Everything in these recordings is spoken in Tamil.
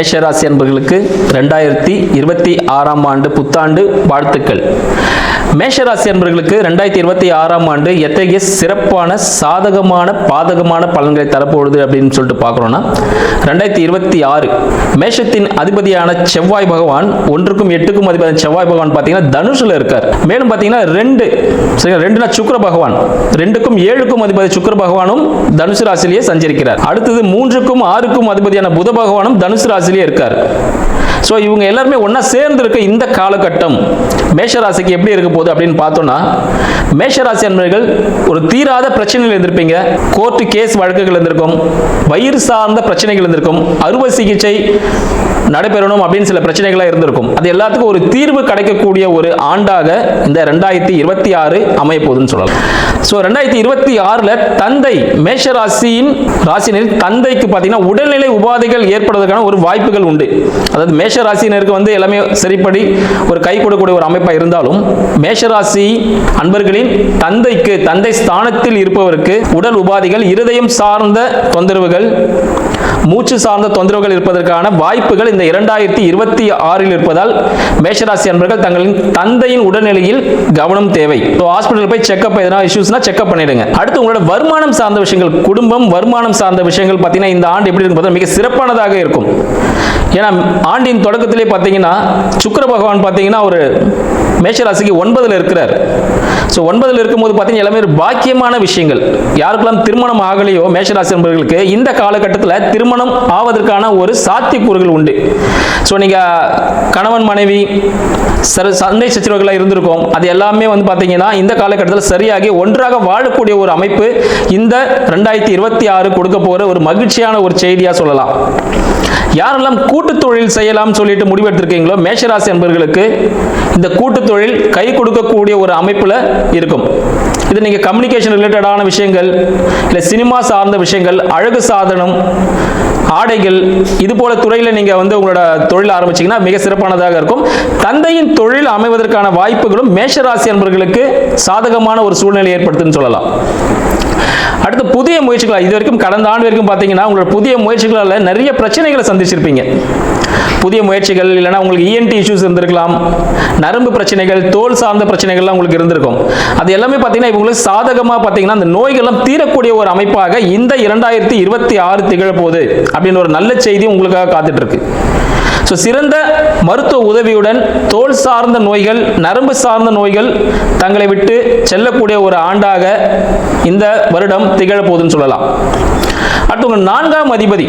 மேஷராசி அன்பர்களுக்கு ரெண்டாயிரத்தி இருபத்தி ஆறாம் ஆண்டு புத்தாண்டு வாழ்த்துக்கள். மேஷராசி அன்பர்களுக்கு ரெண்டாயிரத்தி இருபத்தி ஆறாம் ஆண்டு எத்தகைய சிறப்பான சாதகமான பாதகமான பலன்களை தரப்போகுது அப்படின்னு சொல்லிட்டு பார்க்குறோன்னா ரெண்டாயிரத்தி இருபத்தி ஆறு மேஷத்தின் அதிபதியான செவ்வாய் பகவான் ஒன்றுக்கும் எட்டுக்கும் அதிபதியான செவ்வாய் பகவான் பார்த்தீங்கன்னா தனுஷில் இருக்கார். மேலும் பார்த்தீங்கன்னா ரெண்டு சரிங்களா ரெண்டுனா சுக்கர பகவான் ரெண்டுக்கும் ஏழுக்கும் அதிபதி சுக்கர பகவானும் தனுசு ராசிலேயே சஞ்சரிக்கிறார். அடுத்தது மூன்றுக்கும் ஆறுக்கும் அதிபதியான புத பகவானும் தனுசு ராசிலேயே இருக்கார். ஸோ இவங்க எல்லாருமே ஒன்றா சேர்ந்து இருக்க இந்த காலகட்டம் மேஷராசிக்கு எப்படி இருக்க போகுது அப்படின்னு பார்த்தோம்னா மேஷராசி அன்பர்கள் ஒரு தீராத பிரச்சனைகள் இருந்திருப்பீங்க கோர்ட்டு கேஸ் வழக்குகள் இருந்திருக்கும் வயிறு சார்ந்த பிரச்சனைகள் இருந்திருக்கும் அறுவை சிகிச்சை நடைபெறணும் அப்படின்னு சில பிரச்சனைகளாக இருந்திருக்கும். அது எல்லாத்துக்கும் ஒரு தீர்வு கிடைக்கக்கூடிய ஒரு ஆண்டாக இந்த ரெண்டாயிரத்தி இருபத்தி ஆறு அமைய போகுதுன்னு சொல்லலாம். ஸோ ரெண்டாயிரத்தி இருபத்தி ஆறில் தந்தை மேஷ ராசியின் ராசினில் தந்தைக்கு பார்த்தீங்கன்னா உடல்நிலை உபாதைகள் ஏற்படுவதற்கான ஒரு வாய்ப்புகள் உண்டு. அதாவது மேஷ ராசினருக்கு வந்து எல்லாமே சரிப்படி ஒரு கை கொடுக்கக்கூடிய ஒரு அமைப்பாக இருந்தாலும் மேஷராசி அன்பர்களின் தந்தைக்கு தந்தை ஸ்தானத்தில் இருப்பவருக்கு உடல் உபாதைகள் இருதயம் சார்ந்த தொந்தரவுகள் மூச்சு சார்ந்த தொந்தரவுகள் இருப்பதற்கான வாய்ப்புகள் இந்த இரண்டாயிரத்தி இருபத்தி ஆறில் இருப்பதால் மேஷராசி அன்பர்கள் தங்களின் தந்தையின் உடல்நிலையில் கவனம் தேவை. ஸோ ஹாஸ்பிட்டல் போய் செக்அப் எதனா இருந்துச்சுன்னா செக்அப் பண்ணிடுங்க. அடுத்து உங்களோட வருமானம் சார்ந்த விஷயங்கள் குடும்பம் வருமானம் சார்ந்த விஷயங்கள் பார்த்தீங்கன்னா இந்த ஆண்டு எப்படி இருக்கும் மிக சிறப்பானதாக இருக்கும். ஏன்னா ஆண்டின் தொடக்கத்திலே பார்த்தீங்கன்னா சுக்கர பகவான் பார்த்தீங்கன்னா ஒரு மேஷராசிக்கு ஒன்பதில் இருக்கிறார். ஸோ ஒன்பதில் இருக்கும்போது பார்த்தீங்கன்னா எல்லாமே ஒரு பாக்கியமான விஷயங்கள். யாருக்கெல்லாம் திருமணம் ஆகலையோ மேஷராசி நண்பர்களுக்கு இந்த காலகட்டத்தில் திருமணம் ஆவதற்கான ஒரு சாத்தியக்கூறுகள் உண்டு. ஸோ நீங்கள் கணவன் மனைவி சரி சண்டை சச்சரவுகளாக இருந்திருக்கும். அது எல்லாமே வந்து பார்த்தீங்கன்னா இந்த காலகட்டத்தில் சரியாகி ஒன்றாக வாழக்கூடிய ஒரு அமைப்பு இந்த ரெண்டாயிரத்தி இருபத்தி ஆறு கொடுக்க போகிற ஒரு மகிழ்ச்சியான ஒரு செய்தியாக சொல்லலாம். யாரெல்லாம் கூட்டு தொழில் செய்யலாம் சொல்லிட்டு முடிவெடுத்திருக்கீங்களோ மேஷராசி என்பவர்களுக்கு இந்த கூட்டு தொழில் கை கொடுக்கக்கூடிய ஒரு அமைப்பில் இருக்கும். இது நீங்கள் கம்யூனிகேஷன் ரிலேட்டடான விஷயங்கள் இல்லை சினிமா சார்ந்த விஷயங்கள் அழகு சாதனம் ஆடைகள் இது போல துறையில் நீங்கள் வந்து உங்களோட தொழில் ஆரம்பிச்சீங்கன்னா மிக சிறப்பானதாக இருக்கும். தந்தையின் தொழில் அமைவதற்கான வாய்ப்புகளும் மேஷராசி என்பவர்களுக்கு சாதகமான ஒரு சூழ்நிலை ஏற்படுத்துன்னு சொல்லலாம். அடுத்து புதிய முயற்சிகளாக இது வரைக்கும் கடந்த ஆண்டு வரைக்கும் பார்த்தீங்கன்னா உங்களோட புதிய முயற்சிகளால் நிறைய பிரச்சனைகளை சந்திச்சிருப்பீங்க. புதிய முயற்சிகள் இல்லைனா உங்களுக்கு இஎன்டி இஷ்யூஸ் இருந்திருக்கலாம். நரம்பு பிரச்சனைகள் தோல் சார்ந்த பிரச்சனைகள்லாம் உங்களுக்கு இருந்திருக்கும். அது எல்லாமே பார்த்தீங்கன்னா இவங்களுக்கு சாதகமாக பார்த்தீங்கன்னா அந்த நோய்கள்லாம் தீரக்கூடிய ஒரு அமைப்பாக இந்த இரண்டாயிரத்தி இருபத்தி ஆறு திகழப்போகுது அப்படின்னு ஒரு நல்ல செய்தி உங்களுக்காக காத்துட்டு இருக்கு ஸோ சிறந்த மருத்துவ உதவியுடன் தோல் சார்ந்த நோய்கள் நரம்பு சார்ந்த நோய்கள் தங்களை விட்டு செல்லக்கூடிய ஒரு ஆண்டாக இந்த வருடம் திகழப்போகுதுன்னு சொல்லலாம். அடுத்து நான்காம் அதிபதி.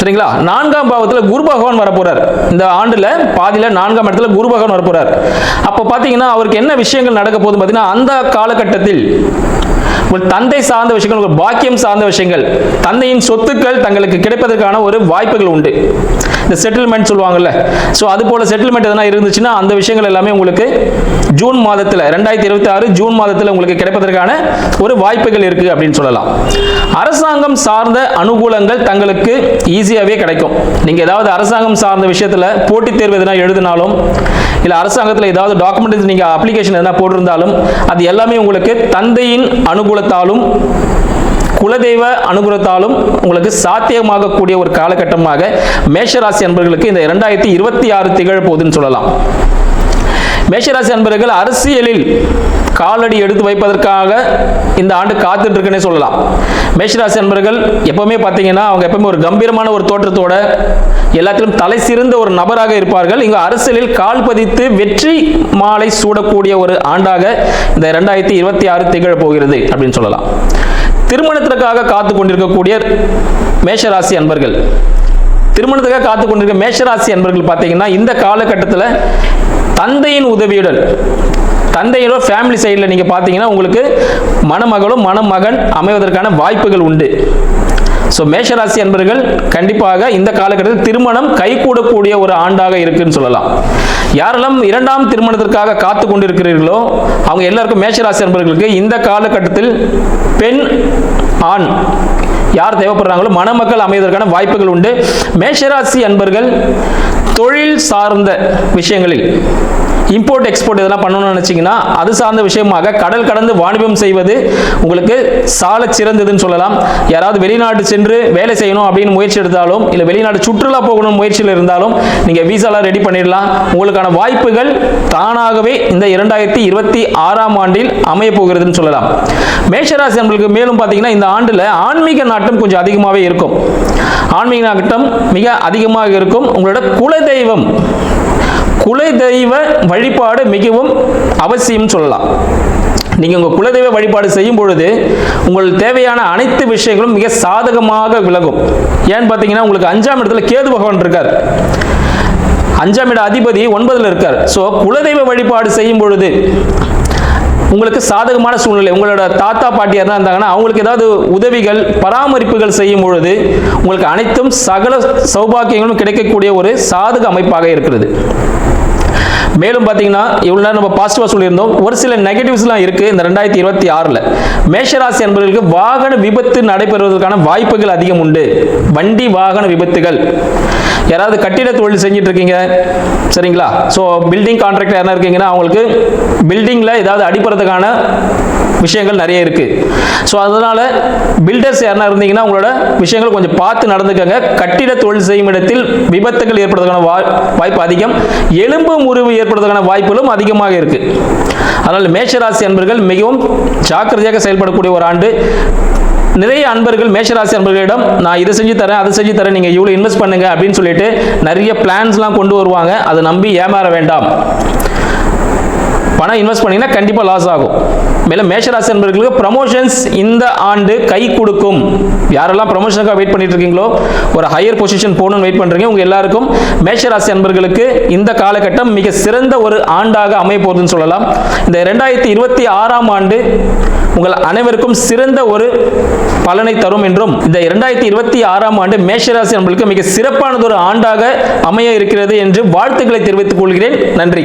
சரிங்களா? நான்காம் பாவத்தில் குரு பகவான் வரப்போறார். இந்த ஆண்டில் பாதியில் நான்காம் இடத்துல குரு பகவான் வரப்போறார். அப்போ பார்த்தீங்கன்னா அவருக்கு என்ன விஷயங்கள் நடக்க போகுது பார்த்தீங்கன்னா அந்த காலகட்டத்தில் உங்கள் தந்தை சார்ந்த விஷயங்கள் உங்கள் பாக்கியம் சார்ந்த விஷயங்கள் தந்தையின் சொத்துக்கள் தங்களுக்கு கிடைப்பதற்கான ஒரு வாய்ப்புகள் உண்டு. இந்த செட்டில்மெண்ட் சொல்லுவாங்கல்ல. ஸோ அது போல செட்டில்மெண்ட் எதனா இருந்துச்சுன்னா அந்த விஷயங்கள் எல்லாமே உங்களுக்கு ஜூன் மாதத்தில் ரெண்டாயிரத்தி இருபத்தி ஆறு ஜூன் மாதத்தில் உங்களுக்கு கிடைப்பதற்கான ஒரு வாய்ப்புகள் இருக்கு அப்படின்னு சொல்லலாம். அரசாங்கம் சார்ந்த அனுகூலங்கள் தங்களுக்கு ஈஸியாகவே கிடைக்கும். நீங்கள் ஏதாவது அரசாங்கம் சார்ந்த விஷயத்தில் போட்டித் தேர்வு எதனா எழுதினாலும் இல்லை அரசாங்கத்தில் ஏதாவது டாக்குமெண்ட் நீங்கள் அப்ளிகேஷன் எதனா போட்டிருந்தாலும் அது எல்லாமே உங்களுக்கு தந்தையின் அனுகூலத்தாலும் குலதெய்வ அனுகூலத்தாலும் உங்களுக்கு சாத்தியமாகக்கூடிய ஒரு காலகட்டமாக மேஷராசி அன்பர்களுக்கு இந்த இரண்டாயிரத்தி இருபத்தி ஆறு திகழ போகுதுன்னு சொல்லலாம். மேஷராசி அன்பர்கள் அரசியலில் காலடி எடுத்து வைப்பதற்காக இந்த ஆண்டு காத்துட்டு இருக்குன்னே சொல்லலாம். மேஷராசி அன்பர்கள் எப்பவுமே பார்த்தீங்கன்னா அவங்க எப்பவுமே ஒரு கம்பீரமான ஒரு தோற்றத்தோட எல்லாத்திலும் தலை சிறந்த ஒரு நபராக இருப்பார்கள். இங்கு அரசியலில் கால் பதித்து வெற்றி மாலை சூடக்கூடிய ஒரு ஆண்டாக இந்த ரெண்டாயிரத்தி இருபத்தி ஆறு திகழ போகிறது அப்படின்னு சொல்லலாம். திருமணத்திற்காக காத்து கொண்டிருக்கக்கூடிய மேஷராசி அன்பர்கள். திருமணத்துக்காக காத்து கொண்டிருக்க மேஷராசி அன்பர்கள் பார்த்தீங்கன்னா இந்த காலகட்டத்தில் தந்தையின் உதவியுடன் தந்தையோட ஃபேமிலி சைடில் நீங்கள் பார்த்தீங்கன்னா உங்களுக்கு மணமகளும் மணமகன் அமைவதற்கான வாய்ப்புகள் உண்டு. ஸோ மேஷராசி அன்பர்கள் கண்டிப்பாக இந்த காலகட்டத்தில் திருமணம் கைகூடக்கூடிய ஒரு ஆண்டாக இருக்குன்னு சொல்லலாம். யாரெல்லாம் இரண்டாம் திருமணத்திற்காக காத்து கொண்டிருக்கிறீர்களோ அவங்க எல்லாருக்கும் மேஷராசி அன்பர்களுக்கு இந்த காலகட்டத்தில் பெண் ஆண் யார் தேவைப்படுறாங்களோ மணமக்கள் அமைவதற்கான வாய்ப்புகள் உண்டு. மேஷராசி அன்பர்கள் தொழில் சார்ந்த விஷயங்களில் இம்போர்ட் எக்ஸ்போர்ட் இதெல்லாம் பண்ணணும்னு நினச்சிங்கன்னா அது சார்ந்த விஷயமாக கடல் கடந்து வாணிபம் செய்வது உங்களுக்கு சால சிறந்ததுன்னு சொல்லலாம். யாராவது வெளிநாடு சென்று வேலை செய்யணும் அப்படின்னு முயற்சி எடுத்தாலும் இல்லை வெளிநாடு சுற்றுலா போகணும் முயற்சியில் இருந்தாலும் நீங்கள் விசாலாம் ரெடி பண்ணிடலாம். உங்களுக்கான வாய்ப்புகள் தானாகவே இந்த இரண்டாயிரத்தி இருபத்தி ஆறாம் ஆண்டில் அமைய போகிறதுன்னு சொல்லலாம். மேஷராசி நம்மளுக்கு மேலும் பார்த்தீங்கன்னா இந்த ஆண்டில் ஆன்மீக நாட்டம் கொஞ்சம் அதிகமாகவே இருக்கும். ஆன்மீக நாட்டம் மிக அதிகமாக இருக்கும். உங்களோட குலதெய்வம் குலதெய்வ வழிபாடு மிகவும் அவசியம் சொல்லலாம். நீங்கள் உங்கள் குலதெய்வ வழிபாடு செய்யும் பொழுது உங்கள் தேவையான அனைத்து விஷயங்களும் மிக சாதகமாக விலகும். ஏன்னு பார்த்தீங்கன்னா உங்களுக்கு அஞ்சாம் இடத்துல கேது பகவான் இருக்கார். அஞ்சாம் இட அதிபதி ஒன்பதில் இருக்கார். ஸோ குலதெய்வ வழிபாடு செய்யும் பொழுது உங்களுக்கு சாதகமான சூழ்நிலை உங்களோட தாத்தா பாட்டியாக தான் இருந்தாங்கன்னா அவங்களுக்கு ஏதாவது உதவிகள் பராமரிப்புகள் செய்யும் பொழுது உங்களுக்கு அனைத்தும் சகல சௌபாக்கியங்களும் கிடைக்கக்கூடிய ஒரு சாதக அமைப்பாக இருக்கிறது. மேலும் பார்த்தீங்கன்னா இவ்வளோ நேரம் நம்ம பாசிட்டிவாக சொல்லியிருந்தோம். ஒரு சில நெகட்டிவ்ஸ்லாம் இருக்குது இந்த ரெண்டாயிரத்தி இருபத்தி ஆறில். மேஷராசி என்பவர்களுக்கு வாகன விபத்து நடைபெறுவதற்கான வாய்ப்புகள் அதிகம் உண்டு. வண்டி வாகன விபத்துகள். யாராவது கட்டிட தொழில் செஞ்சுட்டு இருக்கீங்க சரிங்களா? ஸோ பில்டிங் கான்ட்ராக்டர் யாரா இருக்கீங்கன்னா அவங்களுக்கு பில்டிங்கில் ஏதாவது அடிப்படுறதுக்கான விஷயங்கள் நிறைய இருக்கு. ஸோ அதனால பில்டர்ஸ் யாருனா இருந்தீங்கன்னா உங்களோட விஷயங்கள் கொஞ்சம் பார்த்து நடந்துக்கங்க. கட்டிட தொழில் செய்யும் இடத்தில் விபத்துகள் ஏற்படுறதுக்கான வா- வாய்ப்பு அதிகம். எலும்பு முறிவு ஏற்படுறதுக்கான வாய்ப்புகளும் அதிகமாக இருக்கு. அதனால் மேஷராசி அன்பர்கள் மிகவும் ஜாக்கிரதையாக செயல்படக்கூடிய ஒரு ஆண்டு. நிறைய அன்பர்கள் மேஷராசி அன்பர்களிடம் நான் இதை செஞ்சு தரேன் அதை செஞ்சு தரேன் நீங்கள் இவ்வளோ இன்வெஸ்ட் பண்ணுங்க அப்படின்னு சொல்லிட்டு நிறைய பிளான்ஸ்லாம் கொண்டு வருவாங்க. அதை நம்பி ஏமாற வேண்டாம். பணம் இன்வெஸ்ட் பண்ணீங்கன்னா கண்டிப்பாக லாஸ் ஆகும். மேலும் மேஷராசி என்பவர்களுக்கு ப்ரமோஷன்ஸ் இந்த ஆண்டு கை கொடுக்கும். யாரெல்லாம் ப்ரமோஷனுக்காக வெயிட் பண்ணிட்டு இருக்கீங்களோ ஒரு ஹையர் பொசிஷன் போகணும்னு வெயிட் பண்ணுறீங்க உங்கள் எல்லாருக்கும் மேஷராசி என்பர்களுக்கு இந்த காலகட்டம் மிக சிறந்த ஒரு ஆண்டாக அமைய போகுதுன்னு சொல்லலாம். இந்த ரெண்டாயிரத்தி இருபத்தி ஆறாம் ஆண்டு உங்கள் அனைவருக்கும் சிறந்த ஒரு பலனை தரும் என்றும் இந்த இரண்டாயிரத்தி இருபத்தி ஆறாம் ஆண்டு மேஷராசி நம்மளுக்கு மிக சிறப்பானது ஒரு ஆண்டாக அமைய இருக்கிறது என்று வாழ்த்துக்களை தெரிவித்துக் கொள்கிறேன். நன்றி.